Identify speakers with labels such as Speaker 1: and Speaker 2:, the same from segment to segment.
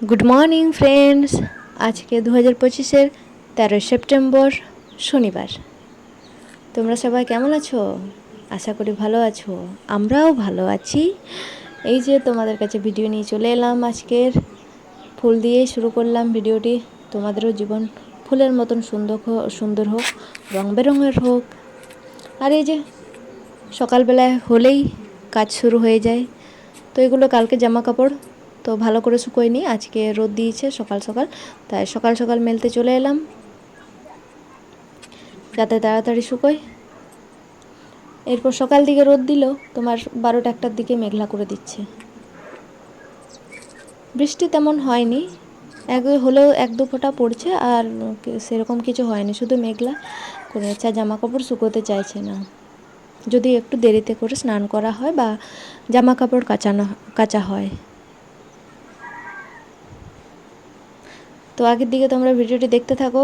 Speaker 1: Good morning friends আজকে দু হাজার পঁচিশের তেরোই সেপ্টেম্বর, শনিবার। তোমরা সবাই কেমন আছো? আশা করি ভালো আছো। আমরাও ভালো আছি। এই যে তোমাদের কাছে ভিডিও নিয়ে চলে এলাম আজকের। ফুল দিয়ে শুরু করলাম ভিডিওটি তোমাদেরও জীবন ফুলের মতন সুন্দর সুন্দর হোক, রং বেরঙের হোক। আর এই যে সকালবেলায় হলেই কাজ শুরু হয়ে যায়। তো এগুলো কালকে জামা কাপড় তো ভালো করে শুকোয়নি আজকে রোদ দিয়েছে সকাল সকাল, তাই সকাল সকাল মেলতে চলে এলাম। যাতে তাড়াতাড়ি শুকোয়। এরপর সকাল দিকে রোদ দিল, তোমার বারোটা একটার দিকে মেঘলা করে দিচ্ছে। বৃষ্টি তেমন হয়নি, এক হলেও এক দু ফোঁটা পড়ছে আর সেরকম কিছু হয়নি, শুধু মেঘলা করে যাচ্ছে জামা কাপড় শুকোতে চাইছে না। যদি একটু দেরিতে করে স্নান করা হয় বা জামা কাপড় কাচানো, কাচা হয়। তো আগের দিকে তোমরা ভিডিওটি দেখতে থাকো।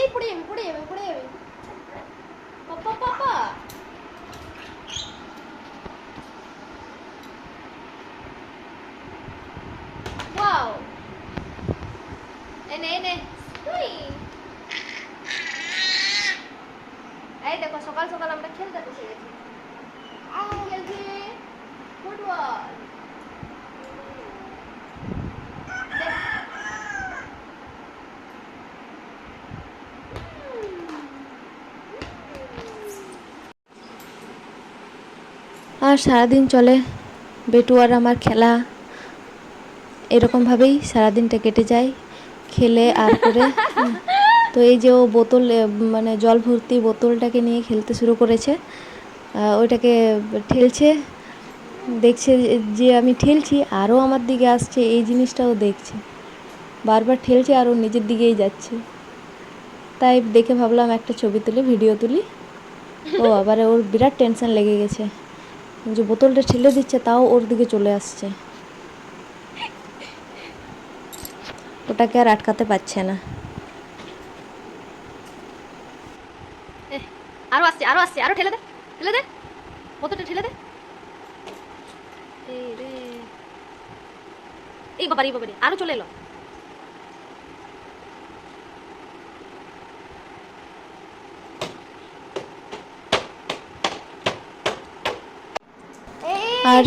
Speaker 2: এই পড়ে যাবে পড়ে যাবে পড়ে যাবে পাপা পাপা ওয়াও এনে এনে তুই এই দেখো সকাল আমরা খেলতে বসে গেছি। খেলছি ফুটবল।
Speaker 1: আর সারাদিন চলে। বেটু আর আমার খেলা। এরকমভাবেই সারাদিনটা কেটে যায়। খেলে আর করে। তো এই যে ও বোতল মানে জল ভর্তি বোতলটাকে নিয়ে খেলতে শুরু করেছে ওইটাকে ঠেলছে, দেখছে যে আমি ঠেলছি, আরও আমার দিকে আসছে, এই জিনিসটাও দেখছে। বারবার ঠেলছে আর নিজের দিকেই যাচ্ছে। তাই দেখে ভাবলাম একটা ছবি তুলি, ভিডিও তুলি। ও আবার ওর বিরাট টেনশন লেগে গেছে। যে বোতলটা ঠেলে দিচ্ছে, তাও ওর দিকে চলে আসছে। ওটাকে আর আটকাতে পারছে না।
Speaker 2: আরও আসছে, আরও ঠেলে দে ঠেলে দে বোতলটা ঠেলে দে। এই রে এই বাবারি, আরও চলে এলো।
Speaker 1: আর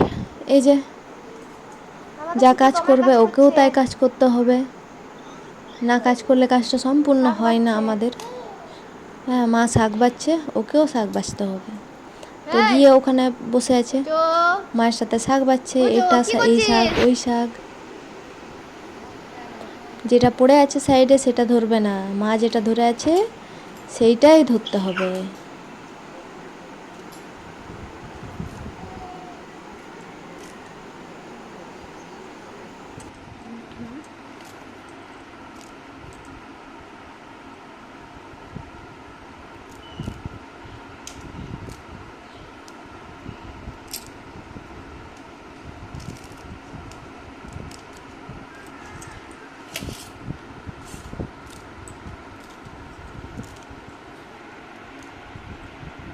Speaker 1: এই যে, যা কাজ করবে, ওকেও তাই কাজ করতে হবে। না কাজ করলে কাজটা সম্পূর্ণ হয় না আমাদের। হ্যাঁ মা শাক বাচ্ছে ওকেও শাক বাঁচতে হবে। তো গিয়ে ওখানে বসে আছে। মায়ের সাথে শাক বাচ্ছে এটা এই শাক ওই শাক। যেটা পড়ে আছে সাইডে সেটা ধরবে না। মা যেটা ধরে আছে সেইটাই ধরতে হবে।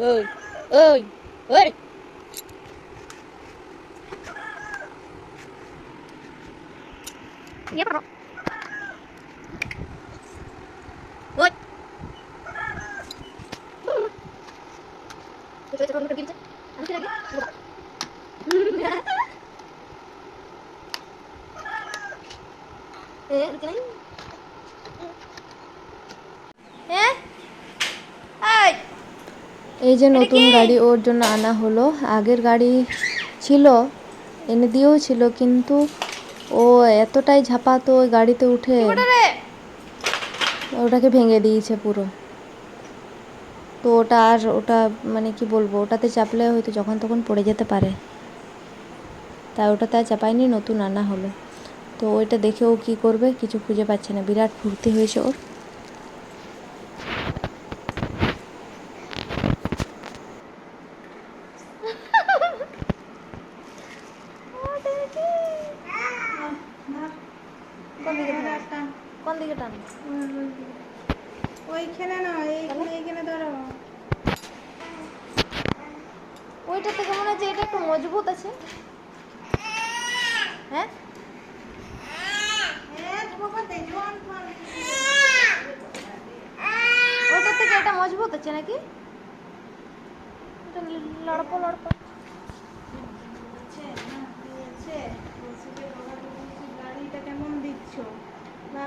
Speaker 2: ơi ơi ơi Yep. Good. Coba-coba pergi aja. Ambil lagi. Eh, lagi. Eh? এই
Speaker 1: যে নতুন গাড়ি ওর জন্য আনা হলো। আগের গাড়ি ছিল এনে দিয়েও ছিল কিন্তু ও এতটাই ঝাপাতো ওই গাড়িতে উঠে ওটাকে ভেঙে দিয়েছে পুরো। তো ওটা আর ওটা মানে কি বলব ওটাতে চাপলে হয়তো যখন তখন পড়ে যেতে পারে। তাই ওটাতে আর চাপায়নি নতুন আনা হলো। তো ওইটা দেখে ও কী করবে কিছু খুঁজে পাচ্ছে না। বিরাট ফুর্তি হয়েছে ওর
Speaker 2: কোন দিকে
Speaker 3: ধর,
Speaker 2: টান?
Speaker 3: টান।
Speaker 2: কোন দিকে টান?
Speaker 3: ওইখানে না এইখানে এইখানে ধরো
Speaker 2: ওইটা থেকে মনে হচ্ছে এটা একটু মজবুত আছে। হ্যাঁ?
Speaker 3: দেখুন,
Speaker 2: ওইটার থেকে এটা মজবুত আছে নাকি? লড়পো লড়পো।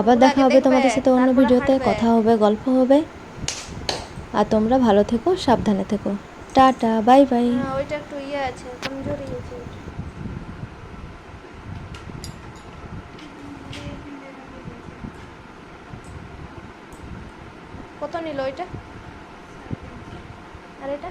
Speaker 1: আবার দেখা হবে তোমাদের সাথে অন্য ভিডিওতে কথা হবে গল্প হবে। আর তোমরা ভালো থেকো সাবধানে থেকো। Tata bye bye.
Speaker 2: হ্যাঁ ওইটা একটু ইয়ে আছে কমজোরি আছে। কত নিল ওইটা? আর এটা?